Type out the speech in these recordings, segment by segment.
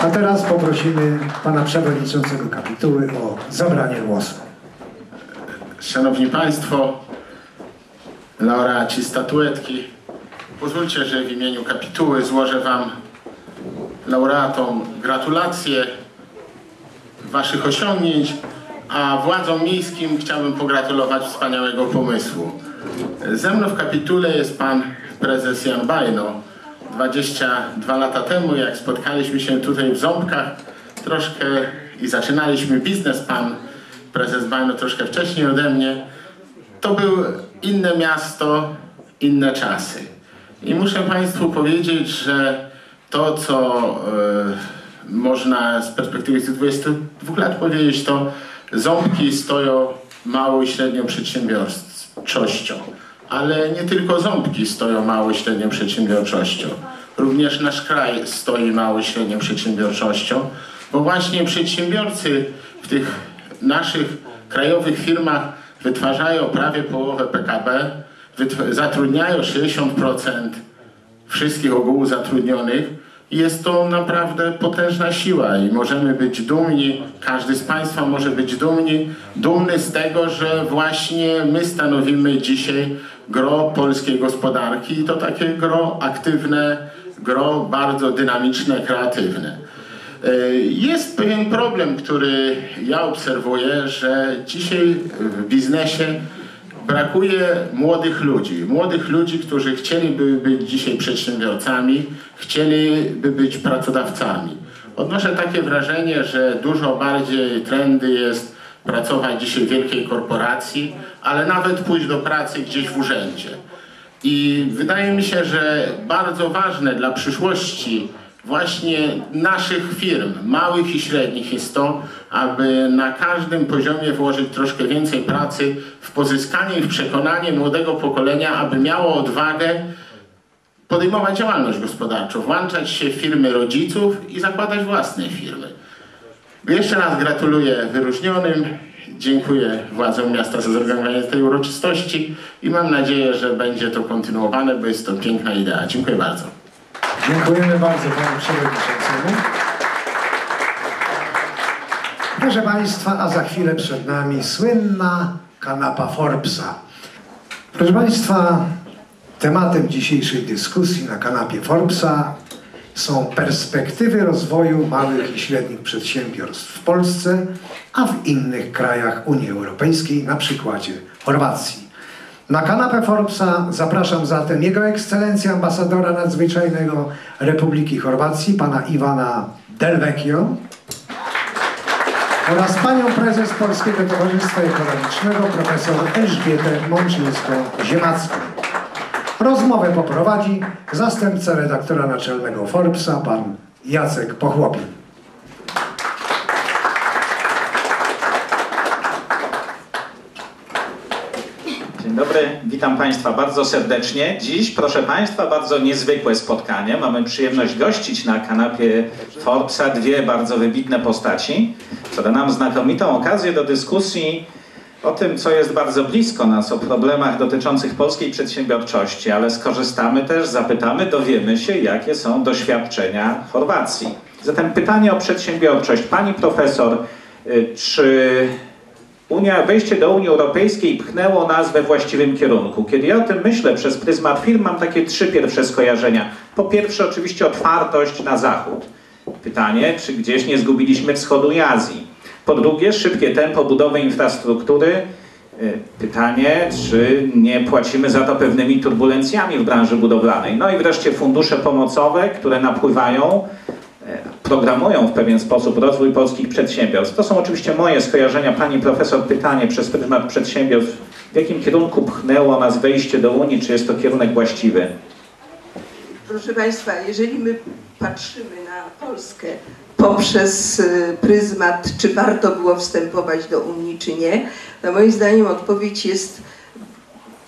A teraz poprosimy pana przewodniczącego kapituły o zabranie głosu. Szanowni Państwo, laureaci statuetki, pozwólcie, że w imieniu kapituły złożę Wam, laureatom, gratulacje Waszych osiągnięć, a władzom miejskim chciałbym pogratulować wspaniałego pomysłu. Ze mną w kapitule jest Pan Prezes Jan Bajno. 22 lata temu, jak spotkaliśmy się tutaj w Ząbkach, troszkę i zaczynaliśmy biznes, Pan Prezes Bajno troszkę wcześniej ode mnie, to był inne miasto, inne czasy. I muszę Państwu powiedzieć, że to, co e, można z perspektywy tych 22 lat powiedzieć, to ząbki stoją małą i średnią przedsiębiorczością. Ale nie tylko ząbki stoją małą i średnią przedsiębiorczością. Również nasz kraj stoi małą i średnią przedsiębiorczością, bo właśnie przedsiębiorcy w tych naszych krajowych firmach wytwarzają prawie połowę PKB, zatrudniają 60% wszystkich ogółu zatrudnionych jest to naprawdę potężna siła i możemy być dumni, każdy z Państwa może być dumni, dumny z tego, że właśnie my stanowimy dzisiaj gro polskiej gospodarki i to takie gro aktywne, gro bardzo dynamiczne, kreatywne. E, jest pewien problem, który ja obserwuję, że dzisiaj w biznesie brakuje młodych ludzi. Młodych ludzi, którzy chcieliby być dzisiaj przedsiębiorcami, chcieliby być pracodawcami. Odnoszę takie wrażenie, że dużo bardziej trendy jest pracować dzisiaj w wielkiej korporacji, ale nawet pójść do pracy gdzieś w urzędzie. I wydaje mi się, że bardzo ważne dla przyszłości właśnie naszych firm, małych i średnich jest to, aby na każdym poziomie włożyć troszkę więcej pracy w pozyskanie i w przekonanie młodego pokolenia, aby miało odwagę podejmować działalność gospodarczą, włączać się w firmy rodziców i zakładać własne firmy. Jeszcze raz gratuluję wyróżnionym, dziękuję władzom miasta za zorganizowanie tej uroczystości i mam nadzieję, że będzie to kontynuowane, bo jest to piękna idea. Dziękuję bardzo. Dziękujemy bardzo panu przewodniczącemu. Proszę Państwa, a za chwilę przed nami słynna kanapa Forbesa. Proszę Państwa, tematem dzisiejszej dyskusji na kanapie Forbesa są perspektywy rozwoju małych i średnich przedsiębiorstw w Polsce, a w innych krajach Unii Europejskiej, na przykładzie Chorwacji. Na kanapę Forbesa zapraszam zatem Jego Ekscelencję ambasadora nadzwyczajnego Republiki Chorwacji, pana Iwana Delvecchio oraz panią prezes Polskiego Towarzystwa Ekonomicznego, profesor Elżbietę Mączyńską-Ziemacką. Rozmowę poprowadzi zastępca redaktora naczelnego Forbesa, pan Jacek Pochłopin. Dobry, witam Państwa bardzo serdecznie. Dziś, proszę Państwa, bardzo niezwykłe spotkanie. Mamy przyjemność gościć na kanapie Forbesa dwie bardzo wybitne postaci, co da nam znakomitą okazję do dyskusji o tym, co jest bardzo blisko nas, o problemach dotyczących polskiej przedsiębiorczości, ale skorzystamy też, zapytamy, dowiemy się, jakie są doświadczenia Chorwacji. Zatem pytanie o przedsiębiorczość. Pani profesor, y, czy Unia, wejście do Unii Europejskiej pchnęło nas we właściwym kierunku. Kiedy ja o tym myślę przez pryzmat firm, mam takie trzy pierwsze skojarzenia. Po pierwsze, oczywiście otwartość na zachód. Pytanie, czy gdzieś nie zgubiliśmy wschodu i Azji. Po drugie, szybkie tempo budowy infrastruktury. Y, pytanie, czy nie płacimy za to pewnymi turbulencjami w branży budowlanej. No i wreszcie fundusze pomocowe, które napływają programują w pewien sposób rozwój polskich przedsiębiorstw. To są oczywiście moje skojarzenia. Pani profesor, pytanie przez pryzmat przedsiębiorstw. W jakim kierunku pchnęło nas wejście do Unii? Czy jest to kierunek właściwy? Proszę Państwa, jeżeli my patrzymy na Polskę poprzez y, pryzmat, czy warto było wstępować do Unii, czy nie, to moim zdaniem odpowiedź jest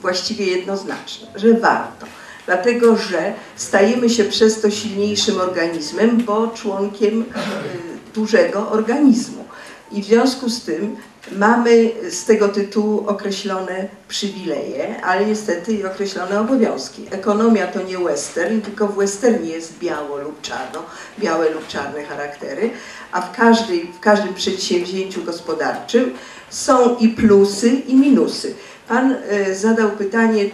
właściwie jednoznaczna, że warto dlatego że stajemy się przez to silniejszym organizmem, bo członkiem y, dużego organizmu. I w związku z tym mamy z tego tytułu określone przywileje, ale niestety i określone obowiązki. Ekonomia to nie western, tylko w westernie jest biało lub czarno, białe lub czarne charaktery, a w, każdej, w każdym przedsięwzięciu gospodarczym są i plusy, i minusy. Pan y, zadał pytanie, y,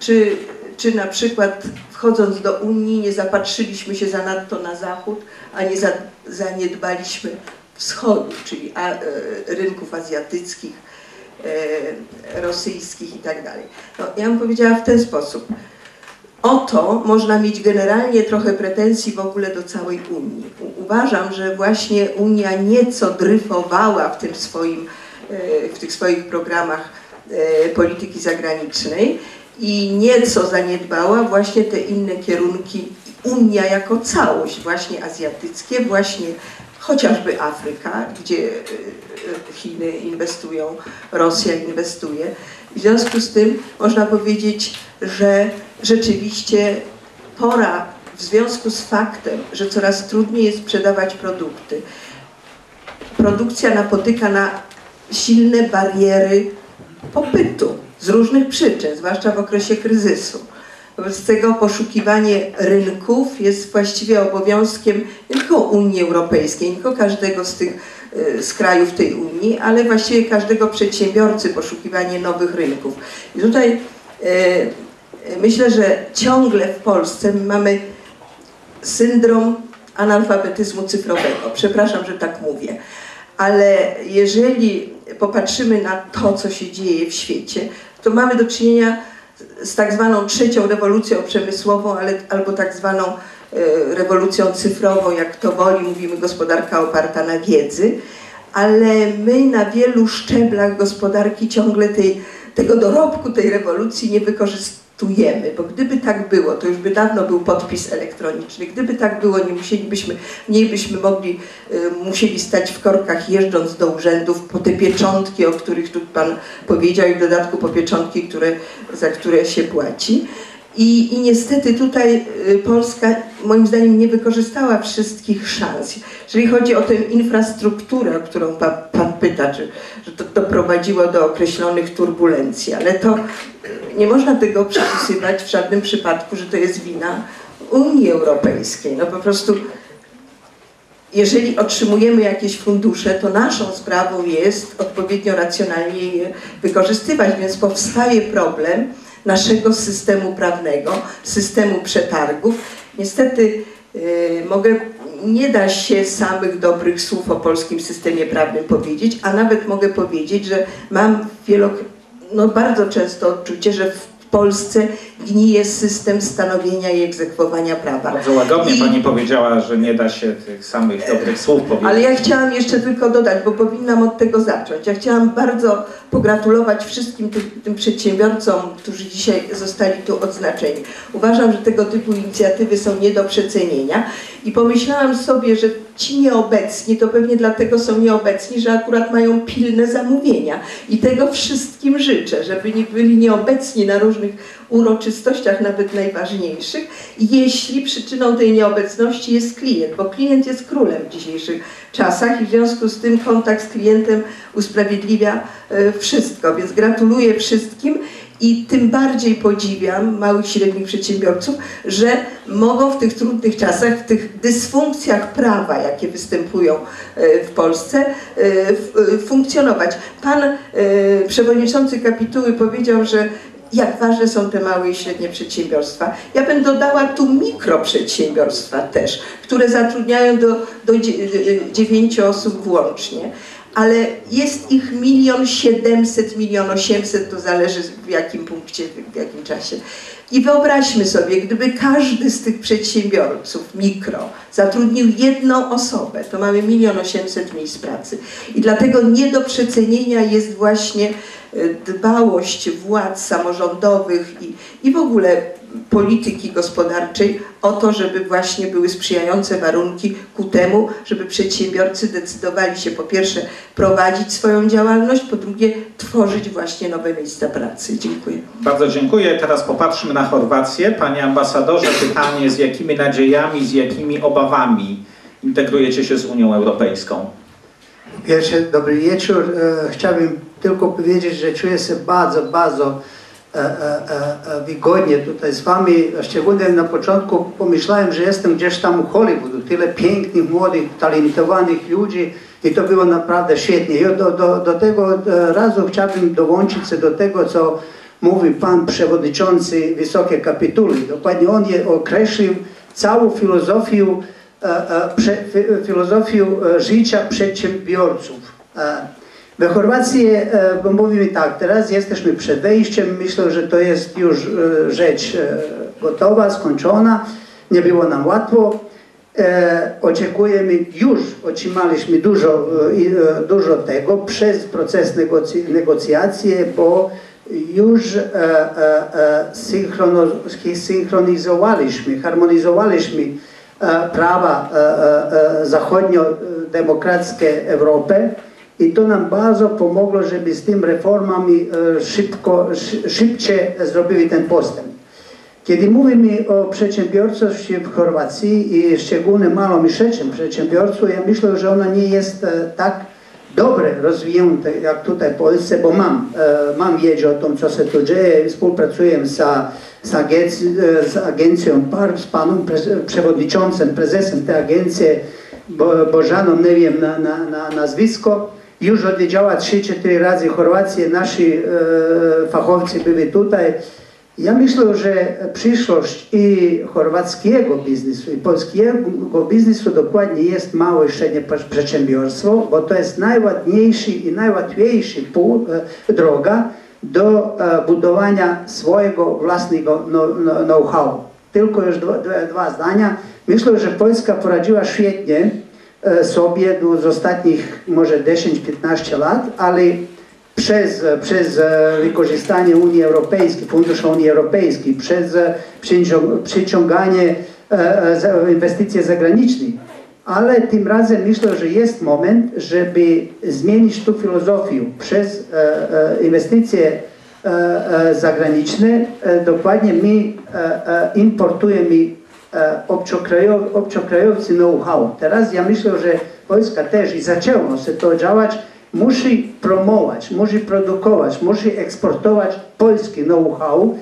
czy, czy na przykład wchodząc do Unii nie zapatrzyliśmy się zanadto na Zachód, a nie za, zaniedbaliśmy wschodu, czyli e, rynków azjatyckich, e, rosyjskich i tak. No, ja bym powiedziała w ten sposób. O to można mieć generalnie trochę pretensji w ogóle do całej Unii. Uważam, że właśnie Unia nieco dryfowała w tym swoim, e, w tych swoich programach polityki zagranicznej i nieco zaniedbała właśnie te inne kierunki Unia jako całość, właśnie azjatyckie, właśnie chociażby Afryka, gdzie y, Chiny inwestują, Rosja inwestuje. W związku z tym można powiedzieć, że rzeczywiście pora w związku z faktem, że coraz trudniej jest sprzedawać produkty, produkcja napotyka na silne bariery popytu z różnych przyczyn, zwłaszcza w okresie kryzysu. Wobec tego poszukiwanie rynków jest właściwie obowiązkiem nie tylko Unii Europejskiej, nie tylko każdego z tych y, z krajów tej Unii, ale właściwie każdego przedsiębiorcy poszukiwanie nowych rynków. I tutaj y, myślę, że ciągle w Polsce mamy syndrom analfabetyzmu cyfrowego. Przepraszam, że tak mówię. Ale jeżeli popatrzymy na to, co się dzieje w świecie, to mamy do czynienia z tak zwaną trzecią rewolucją przemysłową, ale, albo tak zwaną e, rewolucją cyfrową, jak to woli, mówimy gospodarka oparta na wiedzy, ale my na wielu szczeblach gospodarki ciągle tej, tego dorobku tej rewolucji nie wykorzystujemy testujemy, bo gdyby tak było, to już by dawno był podpis elektroniczny. Gdyby tak było, nie musielibyśmy, mniej byśmy mogli, y, musieli stać w korkach jeżdżąc do urzędów po te pieczątki, o których tu Pan powiedział i w dodatku po pieczątki, które, za które się płaci. I, I niestety tutaj y, Polska moim zdaniem nie wykorzystała wszystkich szans. Jeżeli chodzi o tę infrastrukturę, o którą Pan, pan pyta, czy, że to doprowadziło do określonych turbulencji, ale to nie można tego przypisywać w żadnym przypadku, że to jest wina Unii Europejskiej. No po prostu jeżeli otrzymujemy jakieś fundusze, to naszą sprawą jest odpowiednio racjonalnie je wykorzystywać, więc powstaje problem, naszego systemu prawnego, systemu przetargów. Niestety yy, mogę, nie da się samych dobrych słów o polskim systemie prawnym powiedzieć, a nawet mogę powiedzieć, że mam wielokrotnie, no bardzo często odczucie, że w Polsce gnije system stanowienia i egzekwowania prawa. Bardzo łagodnie I... Pani powiedziała, że nie da się tych samych dobrych słów powiedzieć. Ale ja chciałam jeszcze tylko dodać, bo powinnam od tego zacząć. Ja chciałam bardzo pogratulować wszystkim tym, tym przedsiębiorcom, którzy dzisiaj zostali tu odznaczeni. Uważam, że tego typu inicjatywy są nie do przecenienia i pomyślałam sobie, że ci nieobecni to pewnie dlatego są nieobecni, że akurat mają pilne zamówienia i tego wszystkim życzę, żeby nie byli nieobecni na różnych uroczystościach, nawet najważniejszych, jeśli przyczyną tej nieobecności jest klient, bo klient jest królem w dzisiejszych czasach i w związku z tym kontakt z klientem usprawiedliwia e, wszystko. Więc gratuluję wszystkim i tym bardziej podziwiam małych i średnich przedsiębiorców, że mogą w tych trudnych czasach, w tych dysfunkcjach prawa, jakie występują e, w Polsce, e, funkcjonować. Pan przewodniczący kapituły powiedział, że jak ważne są te małe i średnie przedsiębiorstwa. Ja bym dodała tu mikroprzedsiębiorstwa też, które zatrudniają do, do dziewięciu osób włącznie ale jest ich milion siedemset, milion osiemset, to zależy w jakim punkcie, w jakim czasie. I wyobraźmy sobie, gdyby każdy z tych przedsiębiorców mikro zatrudnił jedną osobę, to mamy milion osiemset miejsc pracy. I dlatego nie do przecenienia jest właśnie e, dbałość władz samorządowych i, i w ogóle polityki gospodarczej o to, żeby właśnie były sprzyjające warunki ku temu, żeby przedsiębiorcy decydowali się po pierwsze prowadzić swoją działalność, po drugie tworzyć właśnie nowe miejsca pracy. Dziękuję. Bardzo dziękuję. Teraz popatrzmy na Chorwację. Panie ambasadorze, pytanie z jakimi nadziejami, z jakimi obawami integrujecie się z Unią Europejską? Pierwsze, dobry wieczór. E, Chciałbym tylko powiedzieć, że czuję się bardzo, bardzo wygodnie tutaj z Wami. Szczególnie na początku pomyślałem, że jestem gdzieś tam u Hollywoodu. Tyle pięknych, młodych, talentowanych ludzi i to było naprawdę świetnie. I do, do, do tego e, razu chciałbym dołączyć się do tego, co mówi Pan Przewodniczący Wysokiej Kapituły. Dokładnie on je określił całą filozofię e, e, filozofię e, życia przedsiębiorców. We Chorwacji e, mówimy tak, teraz jesteśmy przed wejściem, myślę, że to jest już e, rzecz e, gotowa, skończona, nie było nam łatwo. E, oczekujemy, już otrzymaliśmy dużo, e, e, dużo tego przez proces negocy, negocjacje, bo już e, e, synchronizowaliśmy, harmonizowaliśmy e, prawa e, e, e, zachodnio-demokratskiej Europy i to nam bardzo pomogło, żeby z tym reformami e, szybko, szy- szybciej zrobili ten postęp. Kiedy mówimy o przedsiębiorczości w Chorwacji i szczególnie małym i średnim przedsiębiorstwu, ja myślę, że ono nie jest e, tak dobre rozwinięte jak tutaj w Polsce, bo mam, e, mam wiedzę o tym, co się tu dzieje, współpracuję z, agenc- z agencją PARP, z panem pre- przewodniczącym, prezesem tej agencji, Bo, Bożaną, nie wiem na, na, na nazwisko. Już odwiedziała 3-4 razy Chorwację, nasi e, fachowcy byli tutaj. Ja myślę, że przyszłość i chorwackiego biznesu, i polskiego biznesu dokładnie jest małe i średnie przedsiębiorstwo, bo to jest najładniejszy i najłatwiejszy pół, e, droga do e, budowania swojego własnego no- no- know-how. Tylko już dwa, dwa, zdania. Myślę, że Polska poradziła świetnie sobie no, z ostatnich może 10-15 lat, ale przez, przez e, wykorzystanie Unii Europejskiej, funduszy Unii Europejskiej, przez e, przycią- przyciąganie e, e, inwestycji zagranicznych. Ale tym razem myślę, że jest moment, żeby zmienić tu filozofię przez e, e, inwestycje e, e, zagraniczne. E, Dokładnie my e, e, importujemy e, obcokrajow- obcokrajowcy know-how. Teraz ja myślę, że Polska też i zaczęło się to działać, musi promować, musi produkować, musi eksportować polski know-how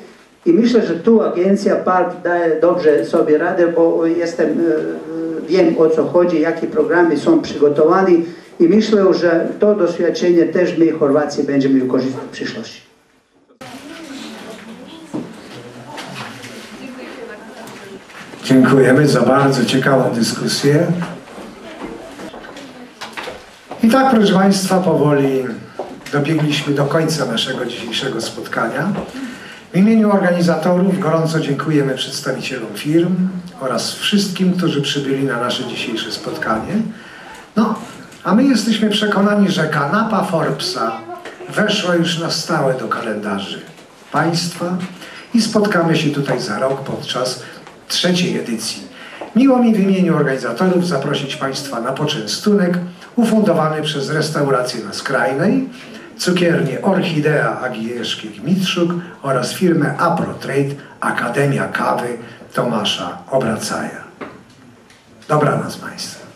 i myślę, że tu agencja PARP daje dobrze sobie radę, bo jestem, e, e, wiem o co chodzi, jakie programy są przygotowane i myślę, że to doświadczenie też my Chorwacji będziemy wykorzystać w przyszłości. Dziękujemy za bardzo ciekawą dyskusję. I tak, proszę Państwa, powoli dobiegliśmy do końca naszego dzisiejszego spotkania. W imieniu organizatorów gorąco dziękujemy przedstawicielom firm oraz wszystkim, którzy przybyli na nasze dzisiejsze spotkanie. No, a my jesteśmy przekonani, że kanapa Forbesa weszła już na stałe do kalendarzy państwa i spotkamy się tutaj za rok podczas trzeciej edycji. Miło mi w imieniu organizatorów zaprosić Państwa na poczęstunek ufundowany przez restaurację na Skrajnej, cukiernię Orchidea Agnieszki Gmitszuk oraz firmę AproTrade Akademia Kawy Tomasza Obracaja. Dobranoc Państwu.